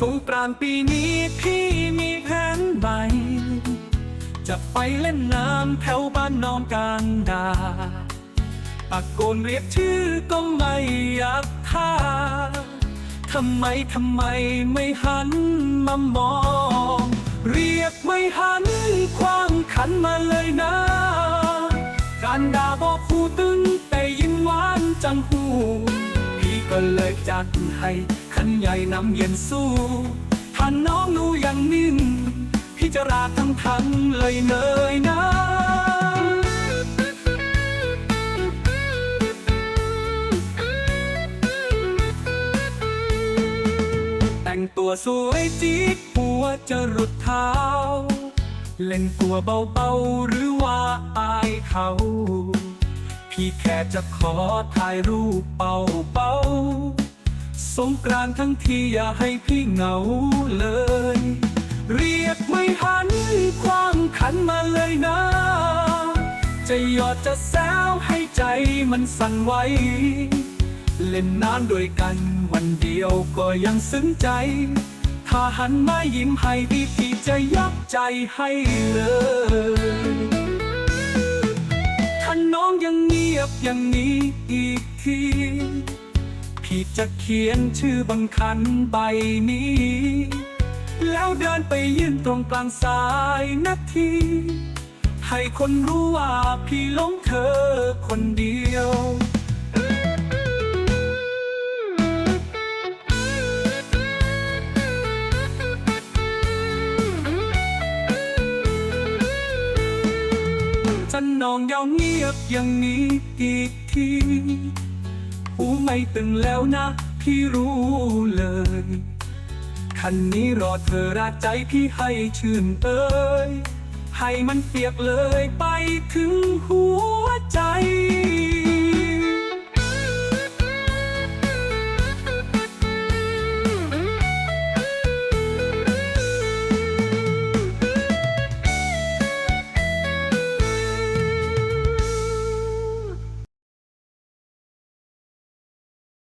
สงกรานต์ปีนี้พี่มีแผนใหม่ จะไปเล่นน้ำแถวบ้านน้องการดาตะโกนเรียกชื่อก็ไม่อยากท่าทำไมทำไมไม่หันมามอง เรียกไม่หันความขันมาเลยนะ การดาบอกผู้ตึงแต่ยินหวานจังหูพี่ก็เลยจัดให้ ขันใหญ่นำเย็นสู้ถ้านน้องหนูยังนิ่งพี่จะราทั้งทั้งเลยเนยนะแต่งตัวสวยจี๊ดหัวจะรุดเท้า เล่นตัวเบาๆหรือว่าอายเขาพี่แค่จะขอถ่ายรูปเป่าๆ สงกรานทั้งทีอย่าให้พี่เหงาเลย เรียกไม่หันความขันมาเลยนะ จะหยอดจะแซวให้ใจมันสั่นไหวเล่นน้ำด้วยกันวันเดียวก็ยังซึ้งใจ ถ้าหันมายิ้มให้พี่พี่จะยักใจให้เลยถ้าน้องยังเงียบอย่างนี้อีกที พี่จะเขียนชื่อบนคันใบนี้ แล้วเดินไปยืนตรงกลางสายนาที ให้คนรู้ว่าพี่หลงเธอคนเดียวฉันนองยาวเงียบอย่างนี้อีกที หูไม่ตึงแล้วนะ พี่รู้เลย คันนี้รอเธอราใจพี่ให้ชื่นเอ้ยให้มันเปียกเลยไปถึงห